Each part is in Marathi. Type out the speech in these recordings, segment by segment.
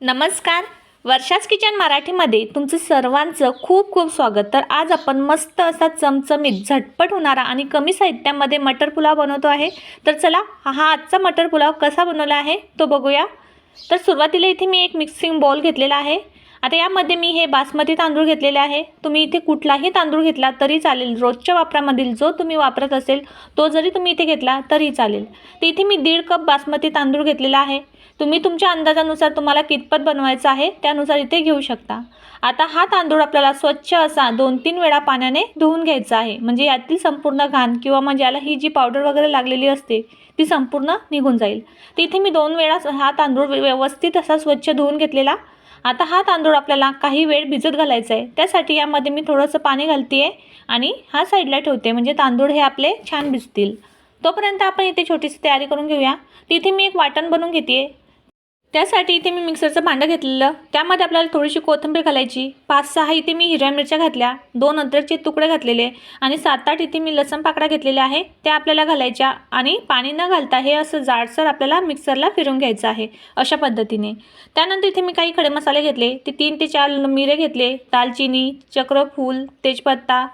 नमस्कार. वर्षाच किचन मराठीमध्ये तुमचं सर्वांचं खूप खूप स्वागत. तर आज आपण मस्त असा चमचमीत झटपट होणारा आणि कमी साहित्यामध्ये मटर पुलाव बनवतो आहे. तर चला हा आजचा मटर पुलाव कसा बनवला आहे तो बघूया. तर सुरुवातीला इथे मी एक मिक्सिंग बॉल घेतलेला आहे. आता यामध्ये मी हे बासमती तांदूळ घेतलेले आहे. तुम्ही इथे कुठलाही तांदूळ घेतला तरी चालेल. रोजच्या वापरामधील जो तुम्ही वापरत असेल तो जरी तुम्ही इथे घेतला तरी चालेल. तर इथे मी दीड कप बासमती तांदूळ घेतलेला आहे. तुम्ही तुमच्या अंदाजानुसार तुम्हाला कितपत बनवायचं आहे त्यानुसार इथे घेऊ शकता. आता हा तांदूळ आपल्याला स्वच्छ असा दोन तीन वेळा पाण्याने धुवून घ्यायचा आहे. म्हणजे यातील संपूर्ण घाण किंवा म्हणजे याला ही जी पावडर वगैरे लागलेली असते ती संपूर्ण निघून जाईल. तर इथे मी दोन वेळा हा तांदूळ व्यवस्थित असा स्वच्छ धुवून घेतलेला. आता हा तांदूळ आपल्याला काही वेळ भिजत घालायचा आहे त्यासाठी यामध्ये मी थोडंसं पाणी घालते आहे आणि हा साईडला ठेवते. म्हणजे तांदूळ हे आपले छान भिजतील. तोपर्यंत आपण इथे छोटीशी तयारी करून घेऊया. तिथे मी एक वाटण बनवून घेते त्यासाठी इथे मी मिक्सरचं भांडं घेतलेलं. त्यामध्ये आपल्याला थोडीशी कोथिंबीर घालायची. पाच सहा इथे मी हिरव्या मिरच्या घातल्या. दोन अद्रकचे तुकडे घातलेले आणि सात आठ इथे मी लसण पाकडा घेतलेल्या आहे. त्या आपल्याला घालायच्या आणि पाणी न घालता हे असं जाडसर आपल्याला मिक्सरला फिरून घ्यायचं आहे अशा पद्धतीने. त्यानंतर इथे मी काही खडे मसाले घेतले. ते तीन ते चार मिरे घेतले. दालचिनी चक्रफूल तेजपत्ता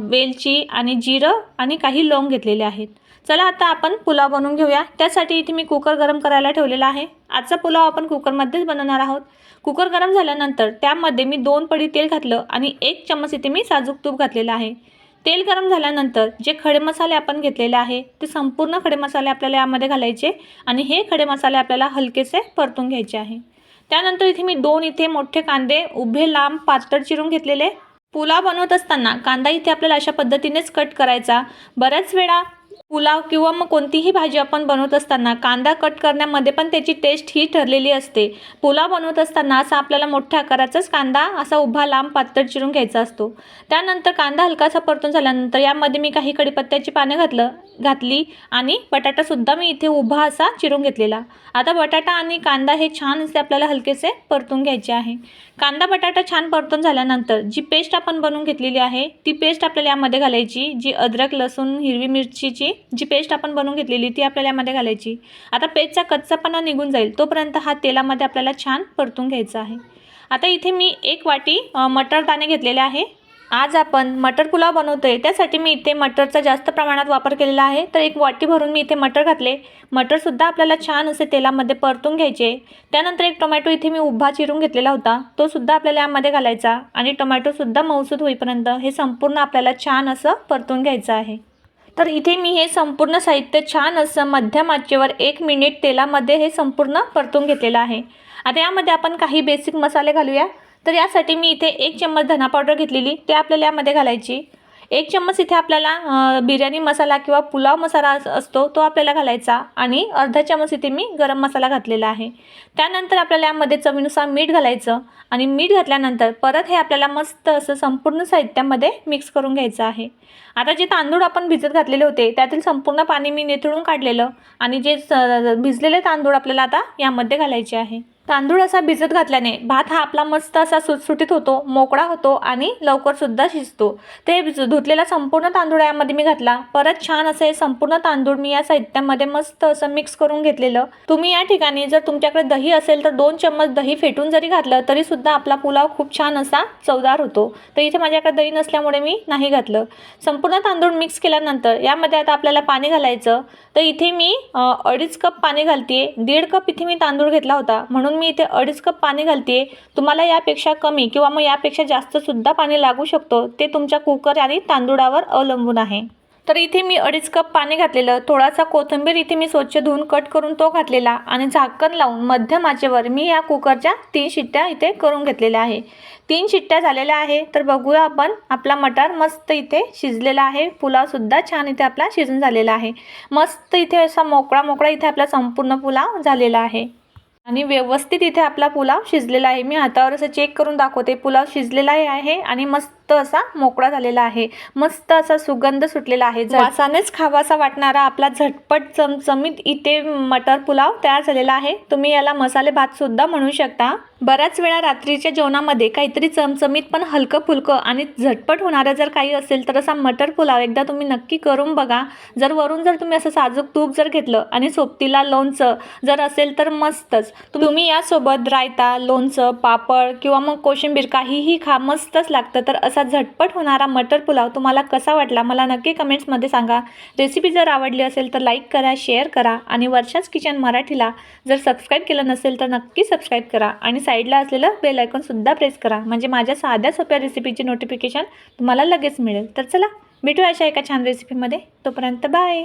वेलची आणि जिरं आणि काही लवंग घेतलेले आहेत. चला आता आपण पुलाव बनवून घेऊया. त्यासाठी इथे मी कुकर गरम करायला ठेवलेला आहे. आजचा पुलाव आपण कुकरमध्येच बनवणार आहोत. कुकर गरम झाल्यानंतर त्यामध्ये मी दोन पडी तेल घातलं आणि एक चम्मच इथे मी साजूक तूप घातलेलं आहे. तेल गरम झाल्यानंतर जे खडे मसाले आपण घेतलेले आहे ते संपूर्ण खडे मसाले आपल्याला यामध्ये घालायचे आणि हे खडे मसाले आपल्याला हलकेसे परतून घ्यायचे आहे. त्यानंतर इथे मी दोन इथे मोठे कांदे उभे लांब पातळ चिरून घेतलेले पुलाव बनवत असताना कांदा इथे आपल्याला अशा पद्धतीनेच कट करायचा. बऱ्याच वेळा पुलाव किंवा मग कोणतीही भाजी आपण बनवत असताना कांदा कट करण्यामध्ये पण त्याची टेस्ट ही ठरलेली असते. पुलाव बनवत असताना असा आपल्याला मोठ्या आकाराचाच कांदा असा उभा लांब पातळ चिरून घ्यायचा असतो. त्यानंतर कांदा हलकासा परतून झाल्यानंतर यामध्ये मी काही कढीपत्त्याची पानं घातलं घातली आणि बटाटासुद्धा मी इथे उभा असा चिरून घेतलेला. आता बटाटा आणि कांदा हे छान असे आपल्याला हलकेसे परतून घ्यायचे आहे. कांदा बटाटा छान परतून झाल्यानंतर जी पेस्ट आपण बनवून घेतलेली आहे ती पेस्ट आपल्याला यामध्ये घालायची जी अद्रक लसूण हिरवी मिरचीची जी पेस्ट आपण बनवून घेतलेली ती आपल्याला यामध्ये घालायची. आता पेस्टचा कच्चापणा निघून जाईल तोपर्यंत हा तेलामध्ये आपल्याला छान परतून घ्यायचा आहे. आता इथे मी एक वाटी मटर दाणे घेतलेले आहे. आज आपण मटर पुलाव बनवतो आहे त्यासाठी मी इथे मटरचा जास्त प्रमाणात वापर केलेला आहे. तर एक वाटी भरून मी इथे मटर घातले. मटरसुद्धा आपल्याला छान असे तेलामध्ये परतून घ्यायचे. त्यानंतर एक टोमॅटो इथे मी उभा चिरून घेतलेला होता. तो सुद्धा आपल्याला यामध्ये घालायचा आणि टोमॅटोसुद्धा मौसूद होईपर्यंत हे संपूर्ण आपल्याला छान असं परतून घ्यायचं आहे. तर इथे मी हे संपूर्ण साहित्य छान असं मध्यम आचेवर एक मिनिट तेलामध्ये हे संपूर्ण परतून घेतलेलं आहे. आता यामध्ये आपण काही बेसिक मसाले घालूया. तर यासाठी मी इथे एक चम्मच धना पावडर घेतलेली ते आपल्याला यामध्ये घालायची. एक चम्मच इथे आपल्याला बिर्याणी मसाला किंवा पुलाव मसाला असतो तो आपल्याला घालायचा. आणि अर्धा चम्मच इथे मी गरम मसाला घातलेला आहे. त्यानंतर आपल्याला यामध्ये चवीनुसार मीठ घालायचं. आणि मीठ घातल्यानंतर परत हे आपल्याला मस्त असं संपूर्ण साहित्यामध्ये मिक्स करून घ्यायचं आहे. आता जे तांदूळ आपण भिजत घातलेले होते त्यातील संपूर्ण पाणी मी निथळून काढलेलं. आणि जे भिजलेले तांदूळ आपल्याला आता यामध्ये घालायचे आहे. तांदूळ असा भिजत घातल्याने भात हा आपला मस्त असा सुटसुटीत होतो मोकळा होतो आणि लवकरसुद्धा शिजतो. ते धुतलेला संपूर्ण तांदूळ यामध्ये मी घातला. परत छान असे संपूर्ण तांदूळ मी या साहित्यामध्ये मस्त असं मिक्स करून घेतलेलं. तुम्ही या ठिकाणी जर तुमच्याकडे दही असेल तर दोन चम्मच दही फेटून जरी घातलं तरी सुद्धा आपला पुलाव खूप छान असा चवदार होतो. तर इथे माझ्याकडे दही नसल्यामुळे मी नाही घातलं. संपूर्ण तांदूळ मिक्स केल्यानंतर यामध्ये आता आपल्याला पाणी घालायचं. तर इथे मी अडीच कप पाणी घालते दीड कप इथे मी तांदूळ घेतला होता. म्हणून मी इथे अडीच कप पाणी घालते तुम्हाला यापेक्षा कमी किंवा मग यापेक्षा जास्तसुद्धा पाणी लागू शकतो. ते तुमच्या कुकर आणि तांदूळावर अवलंबून आहे. तर इथे मी अडीच कप पाणी घातलेलं. थोडासा कोथिंबीर इथे मी स्वच्छ धुवून कट करून तो घातलेला आणि झाकण लावून मध्यम आचेवर मी या कुकरच्या तीन शिट्ट्या इथे करून घेतलेल्या आहे. तीन शिट्ट्या झालेल्या आहे. तर बघूया आपण आपला मटार मस्त इथे शिजलेला आहे. पुलावसुद्धा छान इथे आपला शिजून झालेला आहे. मस्त इथे असा मोकळा मोकळा इथे आपला संपूर्ण पुलाव झालेला आहे. आणि व्यवस्थित इथे आपला पुलाव शिजलेला आहे. मी हातावर असं चेक करून दाखवते. पुलाव शिजलेला आहे आणि मस्त मस्त असा मोकळा झालेला आहे. मस्त असा सुगंध सुटलेला आहे. वासानेच खावासा वाटणारा आपला झटपट चमचमीत इथे मटर पुलाव तयार झालेला आहे. तुम्ही याला मसाले भात सुद्धा म्हणू शकता. बऱ्याच वेळा रात्रीच्या जेवणामध्ये काहीतरी चमचमीत पण हलकं फुलकं आणि झटपट होणारं जर काही असेल तर असा मटर पुलाव एकदा तुम्ही नक्की करून बघा. जर वरून जर तुम्ही असं साजूक तूप जर घेतलं आणि सोबतीला लोणचं जर असेल तर मस्तच. तुम्ही यासोबत रायता लोणचं पापड किंवा मग कोशिंबीर काहीही खा मस्तच लागतं. तर असा झटपट होणारा मटर पुलाव तुम्हाला कसा वाटला मला नक्की कमेंट्समध्ये सांगा. रेसिपी जर आवडली असेल तर लाईक करा शेअर करा आणि वर्षाच किचन मराठीला जर सबस्क्राईब केलं नसेल तर नक्की सबस्क्राईब करा आणि साईडला असलेलं बेल आयकॉनसुद्धा प्रेस करा. म्हणजे माझ्या साध्या सोप्या रेसिपीची नोटिफिकेशन तुम्हाला लगेच मिळेल. तर चला भेटूया अशा एका छान रेसिपीमध्ये तोपर्यंत बाय